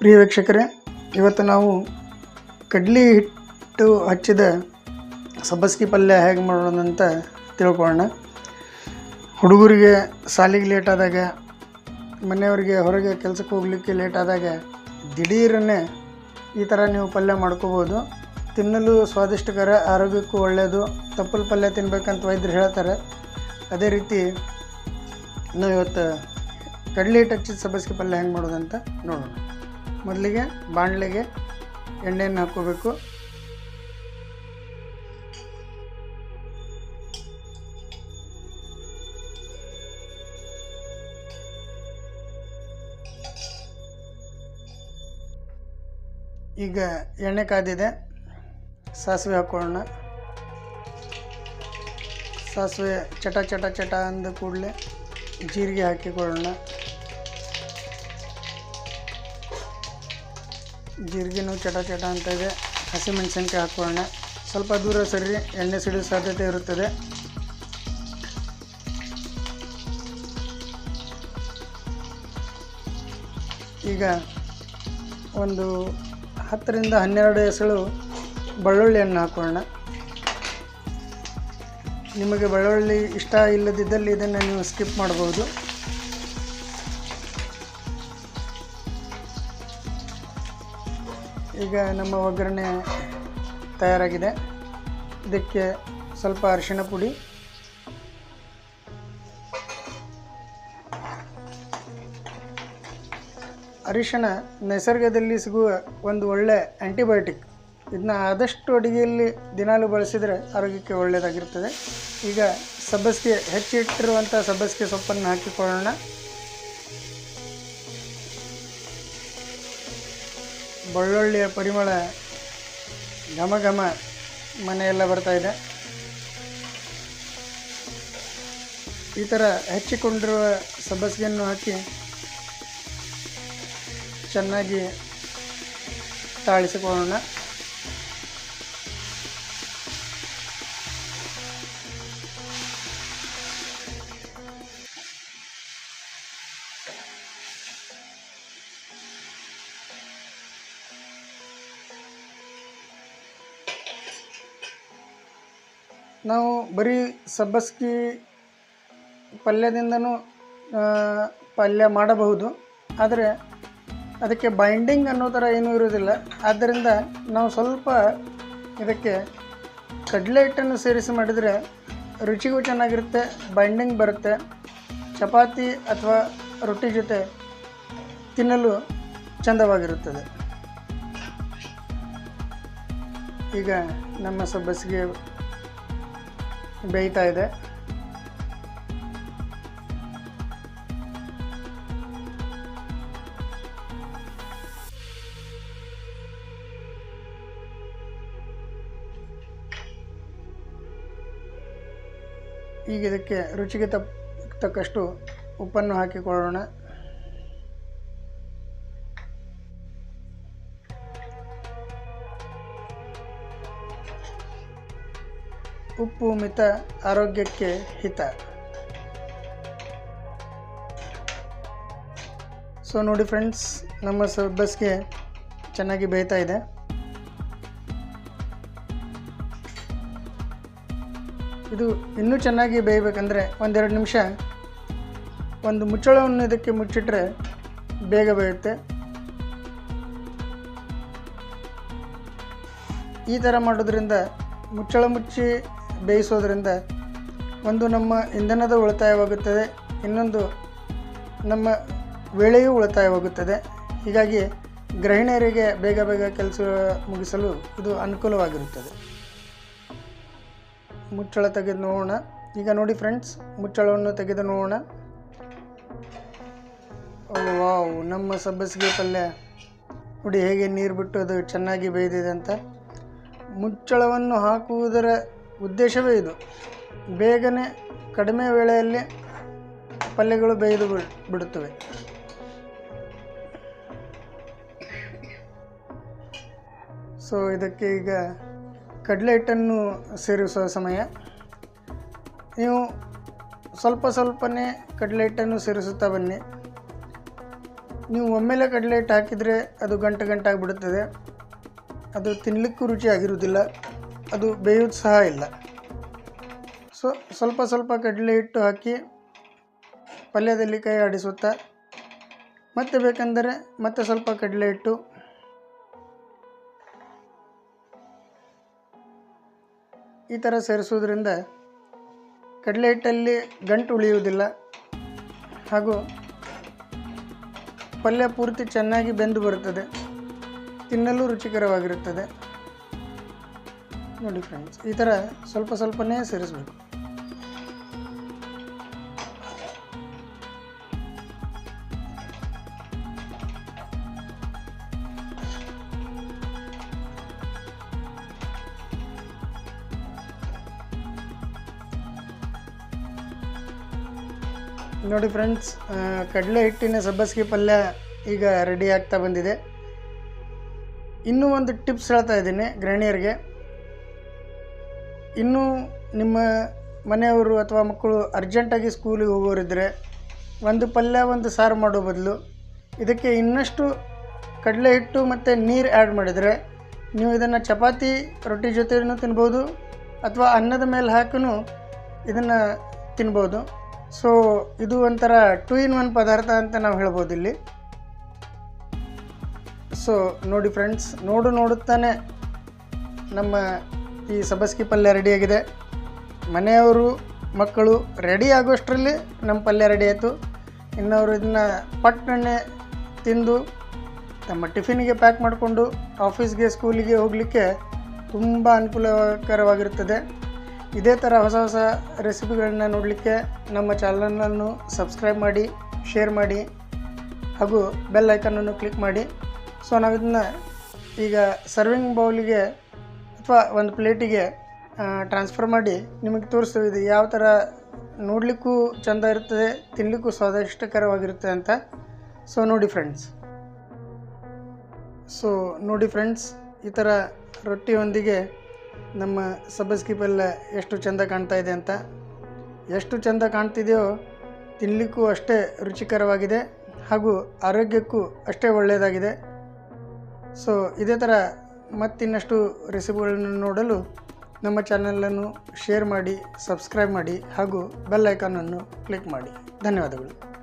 ಪ್ರಿಯ ವೀಕ್ಷಕರೇ, ಇವತ್ತು ನಾವು ಕಡ್ಲಿ ಹಿಟ್ಟು ಹಚ್ಚಿದ ಸಬ್ಬಸ್ಗಿ ಪಲ್ಯ ಹೇಗೆ ಮಾಡೋಣ ಅಂತ ತಿಳ್ಕೊಳ್ಳೋಣ. ಹುಡುಗರಿಗೆ ಸಾಲಿಗೆ ಲೇಟ್ ಆದಾಗ, ಮನೆಯವರಿಗೆ ಹೊರಗೆ ಕೆಲಸಕ್ಕೆ ಹೋಗಲಿಕ್ಕೆ ಲೇಟ್ ಆದಾಗ ದಿಢೀರನ್ನೇ ಈ ಥರ ನೀವು ಪಲ್ಯ ಮಾಡ್ಕೋಬೋದು. ತಿನ್ನಲು ಸ್ವಾದಿಷ್ಟಕರ, ಆರೋಗ್ಯಕ್ಕೂ ಒಳ್ಳೆಯದು. ತಪ್ಪಲು ಪಲ್ಯ ತಿನ್ಬೇಕಂತ ವೈದ್ಯರು ಹೇಳ್ತಾರೆ. ಅದೇ ರೀತಿ ನಾವು ಇವತ್ತು ಕಡಲೆ ಹಿಟ್ಟು ಹಚ್ಚಿದ ಸಬ್ಬಸ್ಗೆ ಪಲ್ಯ ಹೆಂಗೆ ಮಾಡೋದಂತ ನೋಡೋಣ. ಮೊದಲಿಗೆ ಬಾಣಲೆಗೆ ಎಣ್ಣೆಯನ್ನು ಹಾಕ್ಕೋಬೇಕು. ಈಗ ಎಣ್ಣೆ ಕಾದಿದೆ. ಸಾಸಿವೆ ಹಾಕ್ಕೊಳ್ಳೋಣ. ಸಾಸಿವೆ ಚಟ ಚಟ ಚಟ ಅಂದ ಕೂಡಲೇ ಜೀರಿಗೆ ಹಾಕಿಕೊಳ್ಳೋಣ. ಜೀರಿಗೆನೂ ಚಟ ಚಟ ಅಂತ ಇದೆ. ಹಸಿಮೆಣಸಿನ್ಕಾಯಿ ಹಾಕೋಣ ಸ್ವಲ್ಪ ದೂರ ಸರಿ, ಎಣ್ಣೆ ಸಿಡಿಯೋ ಸಾಧ್ಯತೆ ಇರುತ್ತದೆ. ಈಗ ಒಂದು ಹತ್ತರಿಂದ ಹನ್ನೆರಡು ಎಸಳು ಬೆಳ್ಳುಳ್ಳಿಯನ್ನು ಹಾಕೋಣ ನಿಮಗೆ ಬೆಳ್ಳುಳ್ಳಿ ಇಷ್ಟ ಇಲ್ಲದಿದ್ದಲ್ಲಿ ಇದನ್ನು ನೀವು ಸ್ಕಿಪ್ ಮಾಡ್ಬೋದು. ಈಗ ನಮ್ಮ ಒಗ್ಗರಣೆ ತಯಾರಾಗಿದೆ. ಇದಕ್ಕೆ ಸ್ವಲ್ಪ ಅರಿಶಿಣ ಪುಡಿ. ಅರಿಶಿಣ ನೈಸರ್ಗದಲ್ಲಿ ಸಿಗುವ ಒಂದು ಒಳ್ಳೆ ಆ್ಯಂಟಿಬಯೋಟಿಕ್ ಇದನ್ನ ಆದಷ್ಟು ಅಡುಗೆಯಲ್ಲಿ ದಿನಾಲು ಬಳಸಿದರೆ ಆರೋಗ್ಯಕ್ಕೆ ಒಳ್ಳೆಯದಾಗಿರ್ತದೆ. ಈಗ ಸಬ್ಬಸಿಗೆ ಹೆಚ್ಚಿಟ್ಟಿರುವಂಥ ಸಬ್ಬಸಿಗೆ ಸೊಪ್ಪನ್ನು ಹಾಕಿಕೊಳ್ಳೋಣ. ಬೆಳ್ಳುಳ್ಳಿಯ ಪರಿಮಳ ಘಮ ಘಮ ಮನೆಯೆಲ್ಲ ಬರ್ತಾ ಇದೆ. ಈ ಥರ ಹೆಚ್ಚಿಕೊಂಡಿರುವ ಸಬ್ಬಸಿಗೆಯನ್ನು ಹಾಕಿ ಚೆನ್ನಾಗಿ ತಾಳಿಸಿಕೊಳ್ಳೋಣ. ನಾವು ಬರೀ ಸಬ್ಬಸ್ಗಿ ಪಲ್ಯದಿಂದನೂ ಪಲ್ಯ ಮಾಡಬಹುದು. ಆದರೆ ಅದಕ್ಕೆ ಬೈಂಡಿಂಗ್ ಅನ್ನೋ ಥರ ಏನೂ ಇರೋದಿಲ್ಲ ಆದ್ದರಿಂದ ನಾವು ಸ್ವಲ್ಪ ಇದಕ್ಕೆ ಕಡಲೆ ಹಿಟ್ಟನ್ನು ಸೇರಿಸಿ ಮಾಡಿದರೆ ರುಚಿಗೂ ಚೆನ್ನಾಗಿರುತ್ತೆ ಬೈಂಡಿಂಗ್ ಬರುತ್ತೆ. ಚಪಾತಿ ಅಥವಾ ರೊಟ್ಟಿ ಜೊತೆ ತಿನ್ನಲು ಚಂದವಾಗಿರುತ್ತದೆ. ಈಗ ನಮ್ಮ ಸಬ್ಬಸಿಗೆ ಬೇಯ್ತಾ ಇದೆ. ಈಗ ಇದಕ್ಕೆ ರುಚಿಗೆ ತಕ್ಕಷ್ಟು ಉಪ್ಪನ್ನು ಹಾಕಿಕೊಳ್ಳೋಣ. ಉಪ್ಪು ಮಿತ ಆರೋಗ್ಯಕ್ಕೆ ಹಿತ. ಸೊ ನೋಡಿ ಫ್ರೆಂಡ್ಸ್ ನಮ್ಮ ಸಬ್ಬಸ್ಗೆ ಚೆನ್ನಾಗಿ ಬೇಯ್ತಾ ಇದೆ. ಇದು ಇನ್ನೂ ಚೆನ್ನಾಗಿ ಬೇಯಬೇಕಂದ್ರೆ ಒಂದೆರಡು ನಿಮಿಷ ಒಂದು ಮುಚ್ಚಳವನ್ನು ಇದಕ್ಕೆ ಮುಚ್ಚಿಟ್ರೆ ಬೇಗ ಬೇಯುತ್ತೆ. ಈ ಥರ ಮಾಡೋದ್ರಿಂದ ಮುಚ್ಚಳ ಮುಚ್ಚಿ ಬೇಯಿಸೋದ್ರಿಂದ ಒಂದು ನಮ್ಮ ಇಂಧನದ ಉಳಿತಾಯವಾಗುತ್ತದೆ, ಇನ್ನೊಂದು ನಮ್ಮ ವೇಳೆಯೂ ಉಳಿತಾಯವಾಗುತ್ತದೆ. ಹೀಗಾಗಿ ಗೃಹಿಣಿಯರಿಗೆ ಬೇಗ ಬೇಗ ಕೆಲಸ ಮುಗಿಸಲು ಇದು ಅನುಕೂಲವಾಗಿರುತ್ತದೆ. ಮುಚ್ಚಳ ತೆಗೆದು ನೋಡೋಣ. ಈಗ ನೋಡಿ ಫ್ರೆಂಡ್ಸ್, ಮುಚ್ಚಳವನ್ನು ತೆಗೆದು ನೋಡೋಣ. ವಾವ್, ನಮ್ಮ ಸಬ್ಬಸಿಗೆ ಪಲ್ಯ. ನೋಡಿ, ಹೇಗೆ ನೀರು ಬಿಟ್ಟು ಅದು ಚೆನ್ನಾಗಿ ಬೇಯ್ದಿದೆ ಅಂತ. ಮುಚ್ಚಳವನ್ನು ಹಾಕುವುದರ ಉದ್ದೇಶವೇ ಇದು. ಬೇಗನೆ ಕಡಿಮೆ ವೇಳೆಯಲ್ಲಿ ಪಲ್ಯಗಳು ಬೇಯ್ದು ಬಿಡ್- ಬಿಡುತ್ತವೆ. ಸೊ ಇದಕ್ಕೆ ಈಗ ಕಡಲೆ ಹಿಟ್ಟನ್ನು ಸೇರಿಸುವ ಸಮಯ. ನೀವು ಸ್ವಲ್ಪ ಸ್ವಲ್ಪನೇ ಕಡಲೆ ಹಿಟ್ಟನ್ನು ಸೇರಿಸುತ್ತಾ ಬನ್ನಿ. ನೀವು ಒಮ್ಮೆಲೆ ಕಡಲೆ ಹಿಟ್ಟು ಹಾಕಿದರೆ ಅದು ಗಂಟು ಗಂಟಾಗಿಬಿಡುತ್ತದೆ ಅದು ತಿನ್ನಲಿಕ್ಕೂ ರುಚಿಯಾಗಿರುವುದಿಲ್ಲ. ಅದು ಬೇಯೋದು ಸಹ ಇಲ್ಲ. ಸೊ, ಸ್ವಲ್ಪ ಸ್ವಲ್ಪ ಕಡಲೆ ಹಿಟ್ಟು ಹಾಕಿ ಪಲ್ಯದಲ್ಲಿ ಕೈ ಆಡಿಸುತ್ತಾ, ಮತ್ತೆ ಬೇಕೆಂದರೆ ಮತ್ತೆ ಸ್ವಲ್ಪ ಕಡಲೆ ಹಿಟ್ಟು, ಈ ಥರ ಸೇರಿಸೋದ್ರಿಂದ ಕಡಲೆ ಹಿಟ್ಟಲ್ಲಿ ಗಂಟು ಉಳಿಯುವುದಿಲ್ಲ. ಹಾಗೂ ಪಲ್ಯ ಪೂರ್ತಿ ಚೆನ್ನಾಗಿ ಬೆಂದು ಬರುತ್ತದೆ. ತಿನ್ನಲು ರುಚಿಕರವಾಗಿರುತ್ತದೆ. ನೋಡಿ ಫ್ರೆಂಡ್ಸ್ ಈ ಥರ ಸ್ವಲ್ಪ ಸ್ವಲ್ಪನೇ ಸೇರಿಸಬೇಕು. ನೋಡಿ ಫ್ರೆಂಡ್ಸ್ ಕಡಲೆ ಹಿಟ್ಟಿನ ಸಬ್ಬಸಿಗೆ ಪಲ್ಯ ಈಗ ರೆಡಿ ಆಗ್ತಾ ಬಂದಿದೆ. ಇನ್ನೂ ಒಂದು ಟಿಪ್ಸ್ ಹೇಳ್ತಾ ಇದ್ದೀನಿ ಗೃಹಿಣಿಯರಿಗೆ ಇನ್ನೂ ನಿಮ್ಮ ಮನೆಯವರು ಅಥವಾ ಮಕ್ಕಳು ಅರ್ಜೆಂಟಾಗಿ ಸ್ಕೂಲಿಗೆ ಹೋಗೋರಿದ್ದರೆ ಒಂದು ಪಲ್ಯ, ಒಂದು ಸಾರು ಮಾಡೋ ಬದಲು ಇದಕ್ಕೆ ಇನ್ನಷ್ಟು ಕಡಲೆ ಹಿಟ್ಟು ಮತ್ತು ನೀರು ಆ್ಯಡ್ ಮಾಡಿದರೆ ನೀವು ಇದನ್ನು ಚಪಾತಿ, ರೊಟ್ಟಿ ಜೊತೆಯೂ ತಿನ್ಬೋದು ಅಥವಾ ಅನ್ನದ ಮೇಲೆ ಹಾಕೂ ಇದನ್ನು ತಿನ್ಬೋದು. ಸೊ ಇದು ಒಂಥರ ಟೂ ಇನ್ ಒನ್ ಪದಾರ್ಥ ಅಂತ ನಾವು ಹೇಳ್ಬೋದು ಇಲ್ಲಿ. ಸೊ ನೋಡಿ ಫ್ರೆಂಡ್ಸ್ ನೋಡು ನೋಡುತ್ತಾನೆ ನಮ್ಮ ಈ ಸಬ್ಬಸ್ಗಿ ಪಲ್ಯ ರೆಡಿಯಾಗಿದೆ ಮನೆಯವರು, ಮಕ್ಕಳು ರೆಡಿ ಆಗೋಷ್ಟರಲ್ಲಿ ನಮ್ಮ ಪಲ್ಯ ರೆಡಿ ಆಯಿತು. ಇನ್ನವರು ಇದನ್ನು ಪಟ್ಟಣೆ ತಿಂದು, ತಮ್ಮ ಟಿಫಿನಿಗೆ ಪ್ಯಾಕ್ ಮಾಡಿಕೊಂಡು ಆಫೀಸ್ಗೆ ಸ್ಕೂಲಿಗೆ ಹೋಗಲಿಕ್ಕೆ ತುಂಬ ಅನುಕೂಲಕರವಾಗಿರುತ್ತದೆ. ಇದೇ ಥರ ಹೊಸ ಹೊಸ ರೆಸಿಪಿಗಳನ್ನ ನೋಡಲಿಕ್ಕೆ ನಮ್ಮ ಚಾನಲನ್ನು ಸಬ್ಸ್ಕ್ರೈಬ್ ಮಾಡಿ ಶೇರ್ ಮಾಡಿ, ಹಾಗೂ ಬೆಲ್ ಐಕನನ್ನು ಕ್ಲಿಕ್ ಮಾಡಿ. ಸೊ ನಾವು ಇದನ್ನ ಈಗ ಸರ್ವಿಂಗ್ ಬೌಲಿಗೆ ಅಥವಾ ಒಂದು ಪ್ಲೇಟಿಗೆ ಟ್ರಾನ್ಸ್ಫರ್ ಮಾಡಿ ನಿಮಗೆ ತೋರಿಸ್ತೀವಿ ಇದು ಯಾವ ಥರ ನೋಡಲಿಕ್ಕೂ ಚೆಂದ ಇರ್ತದೆ ತಿನ್ನಲಿಕ್ಕೂ ಸ್ವಾದಿಷ್ಟಕರವಾಗಿರುತ್ತೆ ಅಂತ. ಸೊ ನೋಡಿ ಫ್ರೆಂಡ್ಸ್ ಸೊ ನೋಡಿ ಫ್ರೆಂಡ್ಸ್ ಈ ಥರ ರೊಟ್ಟಿಯೊಂದಿಗೆ ನಮ್ಮ ಸಬ್ಬಸ್ಗಿ ಪಲ್ಯ ಎಷ್ಟು ಚೆಂದ ಕಾಣ್ತಾ ಇದೆ ಅಂತ. ಎಷ್ಟು ಚೆಂದ ಕಾಣ್ತಿದೆಯೋ ತಿನ್ನಲಿಕ್ಕೂ ಅಷ್ಟೇ ರುಚಿಕರವಾಗಿದೆ, ಹಾಗೂ ಆರೋಗ್ಯಕ್ಕೂ ಅಷ್ಟೇ ಒಳ್ಳೆಯದಾಗಿದೆ. ಸೊ ಇದೇ ಥರ ಮತ್ತಿನ್ನಷ್ಟು ರೆಸಿಪಿಗಳನ್ನು ನೋಡಲು ನಮ್ಮ ಚಾನಲನ್ನು ಶೇರ್ ಮಾಡಿ ಸಬ್ಸ್ಕ್ರೈಬ್ ಮಾಡಿ ಹಾಗೂ ಬೆಲ್ ಐಕಾನನ್ನು ಕ್ಲಿಕ್ ಮಾಡಿ. ಧನ್ಯವಾದಗಳು.